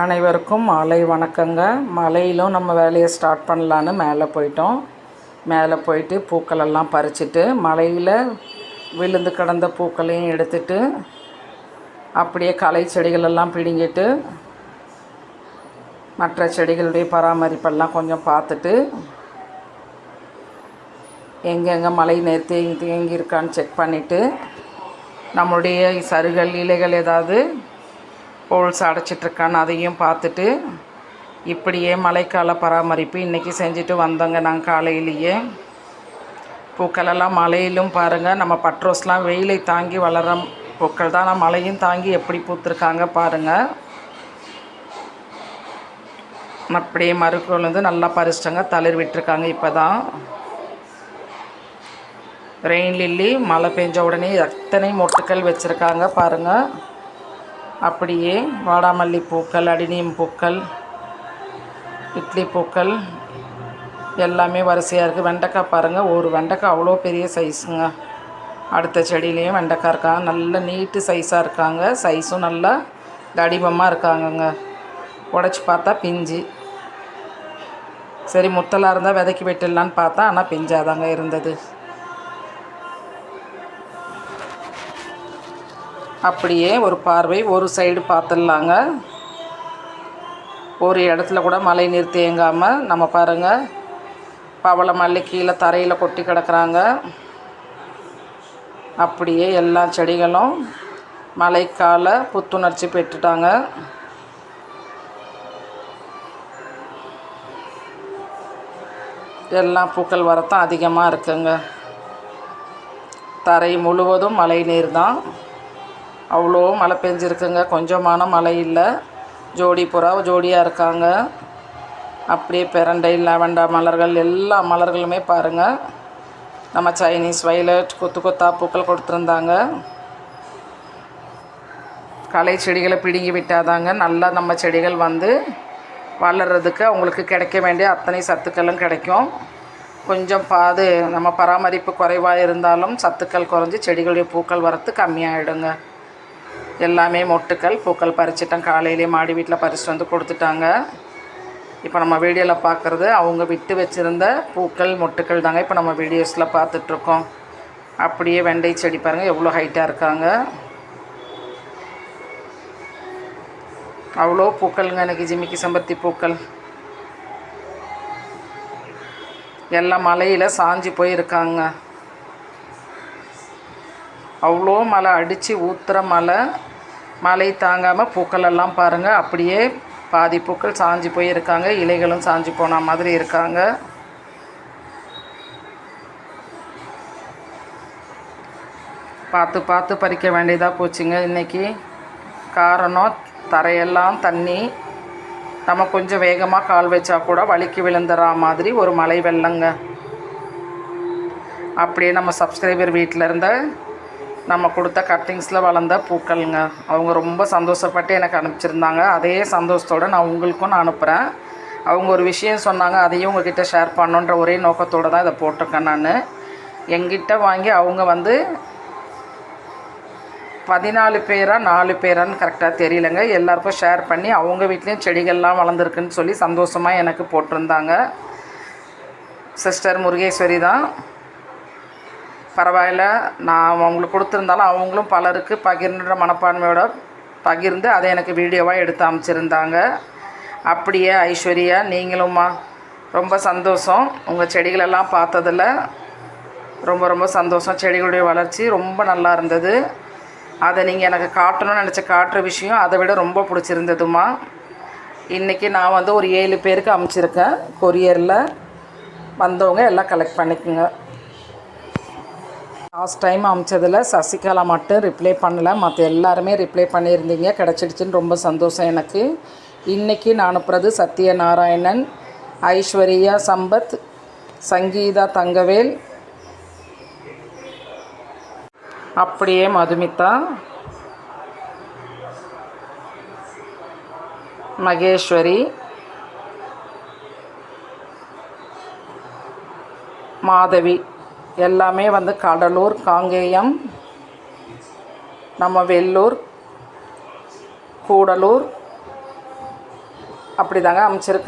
அனைவருக்கும் மாலை வணக்கங்க. மலையிலும் நம்ம வேலையை ஸ்டார்ட் பண்ணலான்னு மேலே போயிட்டோம். மேலே போயிட்டு பூக்களெல்லாம் பறிச்சிட்டு மலையில் விழுந்து கிடந்த பூக்களையும் எடுத்துட்டு அப்படியே களை செடிகளெல்லாம் பிடுங்கிட்டு மற்ற செடிகளுடைய பராமரிப்பெல்லாம் கொஞ்சம் பார்த்துட்டு எங்கெங்கே மழை நேர் தேங்கி தேங்கியிருக்கான்னு செக் பண்ணிவிட்டு நம்மளுடைய சருகல் இலைகள் ஏதாவது ஹோல்ஸ் அடைச்சிட்ருக்கான்னு அதையும் பார்த்துட்டு இப்படியே மழைக்கால பராமரிப்பு இன்றைக்கி செஞ்சுட்டு வந்தோங்க நாங்கள் காலையிலேயே. பூக்களெல்லாம் மழையிலும் பாருங்கள் நம்ம பட்ரோஸ்லாம் வெயிலை தாங்கி வளர பூக்கள் தான்? ஆனால் மழையும் தாங்கி எப்படி பூத்துருக்காங்க பாருங்கள் அப்படியே மறுக்கோள் வந்து நல்லா பறிச்சிட்டாங்க தளிர் விட்டுருக்காங்க இப்போ தான் ரெயின் லில்லி மழை பெஞ்ச உடனே எத்தனை மொட்டுக்கள் வச்சுருக்காங்க பாருங்கள் அப்படியே வாடாமல்லி பூக்கள் அடினியம் பூக்கள் இட்லி பூக்கள் எல்லாமே வரிசையாக இருக்குது வெண்டைக்காய் பாருங்கள் ஒரு வெண்டைக்காய் அவ்வளோ பெரிய சைஸுங்க அடுத்த செடியிலையும் வெண்டைக்காய் இருக்காங்க. நல்ல நீட்டு சைஸாக இருக்காங்க. சைஸும் நல்லா தடிமமாக இருக்காங்கங்க. உடச்சி பார்த்தா பிஞ்சு. சரி முத்தலாக இருந்தால் விதைக்கி வெட்டிடலான்னு பார்த்தா ஆனால் பிஞ்சாதாங்க இருந்தது. அப்படியே ஒரு பார்வை ஒரு சைடு பார்த்துடலாங்க. ஒரு இடத்துல கூட மழை நீர் தேங்காமல் நம்ம பாருங்கள் பவள மல்லி கீழே தரையில் கொட்டி கிடக்குறாங்க. அப்படியே எல்லா செடிகளும் மழைக்கால புத்துணர்ச்சி பெற்றுட்டாங்க. எல்லா பூக்கள் வரத்தான் அதிகமாக இருக்குங்க. தரை முழுவதும் மழை நீர் தான். அவ்வளோ மழை பெஞ்சிருக்குங்க. கொஞ்சமான மழை இல்லை. ஜோடி புறா ஜோடியாக இருக்காங்க. அப்படியே பிரண்டை லவண்டா மலர்கள் எல்லா மலர்களுமே பாருங்கள் நம்ம சைனீஸ் வைலட் கொத்து கொத்தா பூக்கள் கொடுத்துருந்தாங்க. களை செடிகளை பிடுங்கி விட்டாதாங்க. நல்லா நம்ம செடிகள் வந்து வளர்கிறதுக்கு அவங்களுக்கு கிடைக்க வேண்டிய அத்தனை சத்துக்களும் கிடைக்கும். கொஞ்சம் பாது நம்ம பராமரிப்பு குறைவாக இருந்தாலும் சத்துக்கள் குறைஞ்சி செடிகளுடைய பூக்கள் வரத்து கம்மியாகிடுங்க எல்லாமே மொட்டுக்கள் பூக்கள் பறிச்சிட்டோம் காலையிலேயே மாடி வீட்டில் பறிச்சுட்டு வந்து கொடுத்துட்டாங்க. இப்போ நம்ம வீடியோவில் பார்க்குறது அவங்க விட்டு வச்சுருந்த பூக்கள் மொட்டுக்கள் தாங்க இப்போ நம்ம வீடியோஸில் பார்த்துட்ருக்கோம் அப்படியே வெண்டை செடி பாருங்கள் எவ்வளோ ஹைட்டாக இருக்காங்க. அவ்வளோ பூக்கள்ங்க எனக்கு ஜிமிக்கி செம்பருத்தி பூக்கள். எல்லாம் மலையில் சாஞ்சி போயிருக்காங்க. அவ்வளோ மழை அடித்து ஊற்றுற மழை மழை தாங்காமல் பூக்களெல்லாம் பாருங்கள் அப்படியே பாதி பூக்கள் சாஞ்சி போயிருக்காங்க. இலைகளும் சாஞ்சி போன மாதிரி இருக்காங்க. பார்த்து பார்த்து பறிக்க வேண்டியதாக போச்சுங்க இன்றைக்கி காரணம் தரையெல்லாம் தண்ணி. நம்ம கொஞ்சம் வேகமாக கால் வச்சா கூட வலிக்கு விழுந்துறா மாதிரி ஒரு மழை வெள்ளங்க. அப்படியே நம்ம சப்ஸ்கிரைபர் வீட்டில் இருந்த நம்ம கொடுத்த கட்டிங்ஸில் வளர்ந்த பூக்கள்ங்க. அவங்க ரொம்ப சந்தோஷப்பட்டு எனக்கு அனுப்பிச்சிருந்தாங்க. அதே சந்தோஷத்தோடு நான் உங்களுக்கும் நான் அனுப்புகிறேன் அவங்க ஒரு விஷயம் சொன்னாங்க அதையும் உங்ககிட்ட ஷேர் பண்ணுன்ற ஒரே நோக்கத்தோடு தான் இதை போட்டிருக்கேன் நான். எங்கிட்ட வாங்கி அவங்க வந்து பதினாலு பேரா நாலு பேரான்னு கரெக்டாக தெரியலங்க. எல்லாருக்கும் ஷேர் பண்ணி அவங்க வீட்லேயும் செடிகள்லாம் வளர்ந்துருக்குன்னு சொல்லி சந்தோஷமாக எனக்கு போட்டிருந்தாங்க. சிஸ்டர் முருகேஸ்வரி தான். பரவாயில்ல. நான் அவங்களுக்கு கொடுத்துருந்தாலும் அவங்களும் பலருக்கு பகிர்ன்ற மனப்பான்மையோட பகிர்ந்து அதை எனக்கு வீடியோவாக எடுத்து அமைச்சிருந்தாங்க. அப்படியே ஐஸ்வர்யா நீங்களும்மா ரொம்ப சந்தோஷம். உங்கள் செடிகளெல்லாம் பார்த்ததில் ரொம்ப ரொம்ப சந்தோஷம். செடிகளுடைய வளர்ச்சி ரொம்ப நல்லா இருந்தது. அதை நீங்கள் எனக்கு காட்டணும்னு நினச்ச காட்டுற விஷயம் அதை விட ரொம்ப பிடிச்சிருந்ததுமா இன்றைக்கி நான் வந்து ஒரு ஏழு பேருக்கு அமைச்சிருக்கேன். கொரியரில் வந்தவங்க எல்லாம் கலெக்ட் பண்ணிக்கோங்க. லாஸ்ட் டைம் அமைச்சதில் சசிகலா மட்டும் ரிப்ளை பண்ணலை. மற்ற எல்லாருமே ரிப்ளை பண்ணியிருந்தீங்க. கிடச்சிடுச்சின்னு ரொம்ப சந்தோஷம் எனக்கு. இன்றைக்கி நான் அனுப்புறது சத்யநாராயணன் ஐஸ்வர்யா சம்பத் சங்கீதா தங்கவேல். அப்படியே மதுமிதா. மகேஸ்வரி. மாதவி. எல்லாமே வந்து கடலூர் காங்கேயம் நம்ம வெள்ளூர் கூடலூர் அப்படி தாங்க அமைச்சிருக்கு.